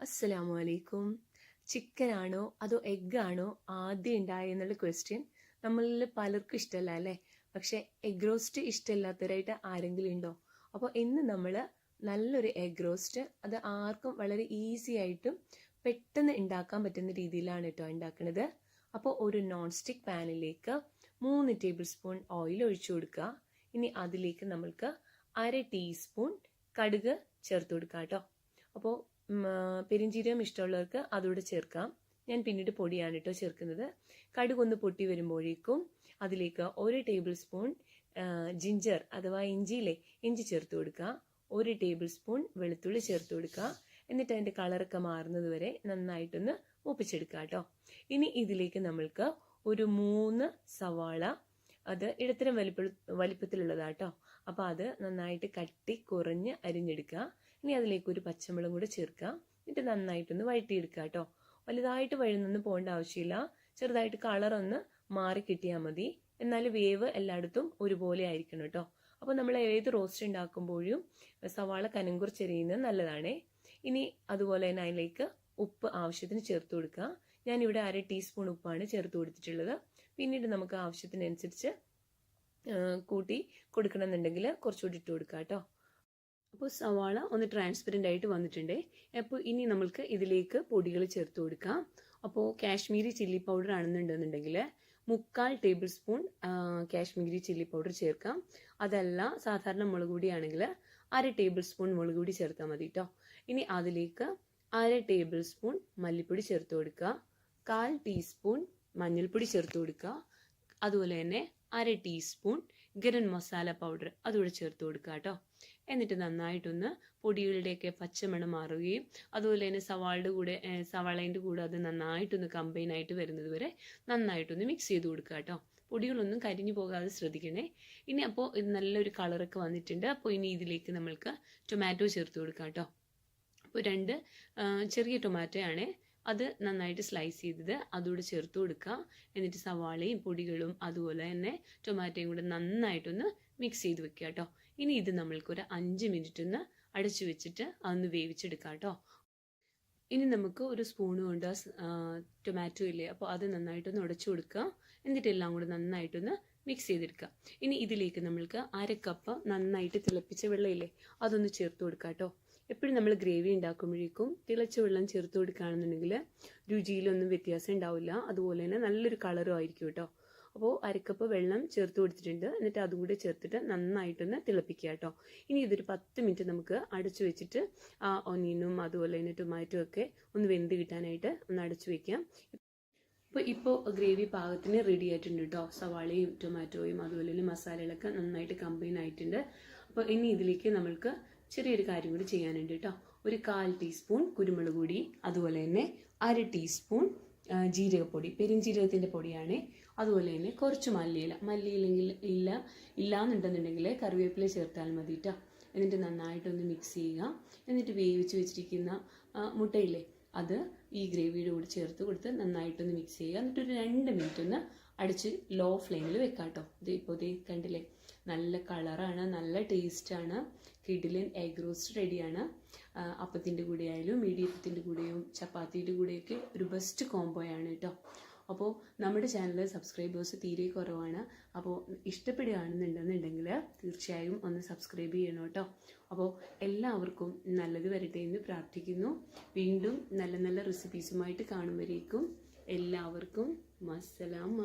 അസ്സലാമു അലൈക്കും ചിക്കൻ ആണോ അതോ എഗ് ആണോ ആദ്യം ഉണ്ടായെന്നുള്ള ക്വസ്റ്റ്യൻ നമ്മളിൽ പലർക്കും ഇഷ്ടമല്ല അല്ലേ? പക്ഷെ എഗ് റോസ്റ്റ് ഇഷ്ടമില്ലാത്തവരായിട്ട് ആരെങ്കിലും ഉണ്ടോ? അപ്പോൾ ഇന്ന് നമ്മൾ നല്ലൊരു എഗ് റോസ്റ്റ് അത് ആർക്കും വളരെ ഈസി ആയിട്ടും പെട്ടെന്ന് ഉണ്ടാക്കാൻ പറ്റുന്ന രീതിയിലാണ് കേട്ടോ ഉണ്ടാക്കുന്നത് അപ്പോൾ ഒരു നോൺ സ്റ്റിക്ക് പാനിലേക്ക് മൂന്ന് ടേബിൾ സ്പൂൺ ഓയിൽ ഒഴിച്ചു കൊടുക്കുക. ഇനി അതിലേക്ക് നമ്മൾക്ക് അര ടീസ്പൂൺ കടുക് ചേർത്ത് കൊടുക്കുക കേട്ടോ. അപ്പോൾ പെരിഞ്ചീരകം ഇഷ്ടമുള്ളവർക്ക് അതുകൂടെ ചേർക്കാം. ഞാൻ പിന്നീട് പൊടിയാണ് കേട്ടോ ചേർക്കുന്നത്. കടുക് ഒന്ന് പൊട്ടി വരുമ്പോഴേക്കും അതിലേക്ക് ഒരു ടേബിൾ സ്പൂൺ ജിഞ്ചർ അഥവാ ഇഞ്ചിയിലെ ഇഞ്ചി ചേർത്ത് കൊടുക്കുക. ഒരു ടേബിൾ സ്പൂൺ വെളുത്തുള്ളി ചേർത്ത് കൊടുക്കുക. എന്നിട്ട് അതിന്റെ കളറൊക്കെ മാറുന്നത് വരെ നന്നായിട്ടൊന്ന് മൂപ്പിച്ചെടുക്കുക കേട്ടോ. ഇനി ഇതിലേക്ക് നമ്മൾക്ക് ഒരു മൂന്ന് സവാള അത് ഇടത്തരം വലിപ്പ വലിപ്പത്തിലുള്ളതാട്ടോ. അപ്പോൾ അത് നന്നായിട്ട് കട്ടി കുറഞ്ഞ് അരിഞ്ഞെടുക്കുക. ഇനി അതിലേക്ക് ഒരു പച്ചമുളകും കൂടെ ചേർക്കുക. എന്നിട്ട് നന്നായിട്ടൊന്ന് വഴറ്റിയെടുക്കുക കേട്ടോ വലുതായിട്ട് വഴുന്നൊന്നും പോകേണ്ട ആവശ്യമില്ല. ചെറുതായിട്ട് കളർ ഒന്ന് മാറി കിട്ടിയാൽ മതി. എന്നാൽ വേവ് എല്ലായിടത്തും ഒരുപോലെ ആയിരിക്കണം കേട്ടോ. അപ്പോൾ നമ്മൾ ഏത് റോസ്റ്റ് ഉണ്ടാക്കുമ്പോഴും സവാള കനം കുറച്ചെറിയുന്നത് നല്ലതാണേ. ഇനി അതുപോലെ തന്നെ അതിലേക്ക് ഉപ്പ് ആവശ്യത്തിന് ചേർത്ത് കൊടുക്കുക. ഞാനിവിടെ അര ടീസ്പൂൺ ഉപ്പാണ് ചേർത്ത് കൊടുത്തിട്ടുള്ളത്. പിന്നീട് നമുക്ക് ആവശ്യത്തിനനുസരിച്ച് കൂട്ടി കൊടുക്കണമെന്നുണ്ടെങ്കിൽ കുറച്ചുകൂടി ഇട്ട് കൊടുക്കുക കേട്ടോ അപ്പോൾ സവാള ഒന്ന് ട്രാൻസ്പെറന്റ് ആയിട്ട് വന്നിട്ടുണ്ട്. അപ്പോൾ ഇനി നമ്മൾക്ക് ഇതിലേക്ക് പൊടികൾ ചേർത്ത് കൊടുക്കാം. അപ്പോൾ കാശ്മീരി ചില്ലി പൗഡർ ആണെന്നുണ്ടെന്നുണ്ടെങ്കിൽ മുക്കാൽ table spoon Kashmiri chilli powder ചേർക്കാം. അതല്ല സാധാരണ മുളക് പൊടിയാണെങ്കിൽ അര ടേബിൾ സ്പൂൺ മുളക് പൊടി ചേർത്താൽ മതി കേട്ടോ ഇനി അതിലേക്ക് അര ടേബിൾ സ്പൂൺ മല്ലിപ്പൊടി ചേർത്ത് കൊടുക്കുക. കാൽ ടീസ്പൂൺ മഞ്ഞൾപ്പൊടി ചേർത്ത് കൊടുക്കുക. അതുപോലെ തന്നെ അര ടീസ്പൂൺ ഗരം മസാല പൗഡർ അതുകൂടെ ചേർത്ത് കൊടുക്കുക കേട്ടോ എന്നിട്ട് നന്നായിട്ടൊന്ന് പൊടികളുടെയൊക്കെ പച്ചമണം മാറുകയും അതുപോലെ തന്നെ സവാളുടെ കൂടെ സവാളേന്റെ കൂടെ അത് നന്നായിട്ടൊന്ന് കമ്പൈൻ ആയിട്ട് വരുന്നത് വരെ നന്നായിട്ടൊന്ന് മിക്സ് ചെയ്ത് കൊടുക്കുക കേട്ടോ പൊടികളൊന്നും കരിഞ്ഞു പോകാതെ ശ്രദ്ധിക്കണേ. ഇനി അപ്പോൾ ഇത് നല്ലൊരു കളറൊക്കെ വന്നിട്ടുണ്ട്. അപ്പോൾ ഇനി ഇതിലേക്ക് നമ്മൾക്ക് ടൊമാറ്റോ ചേർത്ത് കൊടുക്കാം കേട്ടോ അപ്പോൾ രണ്ട് ചെറിയ ടൊമാറ്റോ ആണ് അത് നന്നായിട്ട് സ്ലൈസ് ചെയ്തത് അതുകൂടെ ചേർത്ത് കൊടുക്കുക. എന്നിട്ട് സവാളയും പൊടികളും അതുപോലെ തന്നെ ടൊമാറ്റോയും കൂടെ നന്നായിട്ടൊന്ന് മിക്സ് ചെയ്ത് വെക്കുക കേട്ടോ. ഇനി ഇത് നമ്മൾക്കൊരു അഞ്ച് മിനിറ്റ് ഒന്ന് അടച്ചു വെച്ചിട്ട് അതൊന്ന് വേവിച്ചെടുക്കാം കേട്ടോ. ഇനി നമുക്ക് ഒരു സ്പൂൺ കൊണ്ട് ടൊമാറ്റോ ഇല്ലേ അപ്പോൾ അത് നന്നായിട്ടൊന്ന് ഉടച്ചു കൊടുക്കുക. എന്നിട്ട് എല്ലാം കൂടെ നന്നായിട്ടൊന്ന് മിക്സ് ചെയ്തെടുക്കുക. ഇനി ഇതിലേക്ക് നമ്മൾക്ക് അര കപ്പ് നന്നായിട്ട് തിളപ്പിച്ച വെള്ളമില്ലേ അതൊന്ന് ചേർത്ത് കൊടുക്കാം കേട്ടോ. എപ്പോഴും നമ്മൾ ഗ്രേവി ഉണ്ടാക്കുമ്പോഴേക്കും തിളച്ച വെള്ളം ചേർത്ത് കൊടുക്കുകയാണെന്നുണ്ടെങ്കിൽ രുചിയിലൊന്നും വ്യത്യാസം ഉണ്ടാവില്ല. അതുപോലെ തന്നെ നല്ലൊരു കളറും ആയിരിക്കും കേട്ടോ. അപ്പോൾ അരക്കപ്പ് വെള്ളം ചേർത്ത് കൊടുത്തിട്ടുണ്ട്. എന്നിട്ട് അതും കൂടെ ചേർത്തിട്ട് നന്നായിട്ടൊന്ന് തിളപ്പിക്കുക കേട്ടോ. ഇനി ഇതൊരു പത്ത് മിനിറ്റ് നമുക്ക് അടച്ചു വെച്ചിട്ട് ആ ഒനിയനും അതുപോലെ തന്നെ ടൊമാറ്റോ ഒക്കെ ഒന്ന് വെന്ത് കിട്ടാനായിട്ട് ഒന്ന് അടച്ചു വെക്കാം. അപ്പോൾ ഇപ്പോൾ ഗ്രേവി പാകത്തിന് റെഡി ആയിട്ടുണ്ട് കേട്ടോ. സവാളയും ടൊമാറ്റോയും അതുപോലെ തന്നെ മസാലകളൊക്കെ നന്നായിട്ട് കമ്പൈൻ ആയിട്ടുണ്ട്. അപ്പോൾ ഇനി ഇതിലേക്ക് നമ്മൾക്ക് ചെറിയൊരു കാര്യം കൂടി ചെയ്യാനുണ്ട് കേട്ടോ. ഒരു കാൽ ടീസ്പൂൺ കുരുമുളക് പൊടി അതുപോലെ തന്നെ അര ടീസ്പൂൺ ജീരകപ്പൊടി പെരിഞ്ജീരകത്തിന്റെ പൊടിയാണ്. അതുപോലെ തന്നെ കുറച്ച് മല്ലിയില. മല്ലിയില്ലെങ്കിൽ ഇല്ല ഇല്ലാന്നുണ്ടെന്നുണ്ടെങ്കിൽ കറിവേപ്പില ചേർത്താൽ മതി കേട്ടോ. എന്നിട്ട് നന്നായിട്ടൊന്ന് മിക്സ് ചെയ്യുക. എന്നിട്ട് വേവിച്ച് വെച്ചിരിക്കുന്ന മുട്ടയില്ലേ അത് ഈ ഗ്രേവിയുടെ കൂടി ചേർത്ത് കൊടുത്ത് നന്നായിട്ടൊന്ന് മിക്സ് ചെയ്യുക. എന്നിട്ട് ഒരു രണ്ട് മിനിറ്റ് ഒന്ന് അടിച്ച് ലോ ഫ്ലെയിമിൽ വെക്കാം കേട്ടോ ഇത് ഇപ്പോൾ ഇത് കണ്ടില്ലേ? നല്ല കളറാണ് നല്ല ടേസ്റ്റാണ് കിഡിലിൻ എഗ് റോസ്റ്റ് റെഡിയാണ് അപ്പത്തിന്റെ കൂടെ ആയാലും മീഡിയത്തിന്റെ കൂടെയും ചപ്പാത്തിയുടെ കൂടെയൊക്കെ ഒരു ബെസ്റ്റ് കോംബോയാണ് കേട്ടോ അപ്പോൾ നമ്മുടെ ചാനൽ സബ്സ്ക്രൈബേഴ്സ് തീരെ കുറവാണ്. അപ്പോൾ ഇഷ്ടപ്പെടുകയാണെന്നുണ്ടെന്നുണ്ടെങ്കിൽ തീർച്ചയായും ഒന്ന് സബ്സ്ക്രൈബ് ചെയ്യണം കേട്ടോ. അപ്പോൾ എല്ലാവർക്കും നല്ലത് വരട്ടെ എന്ന് പ്രാർത്ഥിക്കുന്നു. വീണ്ടും നല്ല നല്ല റെസിപ്പീസുമായിട്ട് കാണുമ്പോഴേക്കും എല്ലാവർക്കും മസ്സലാമ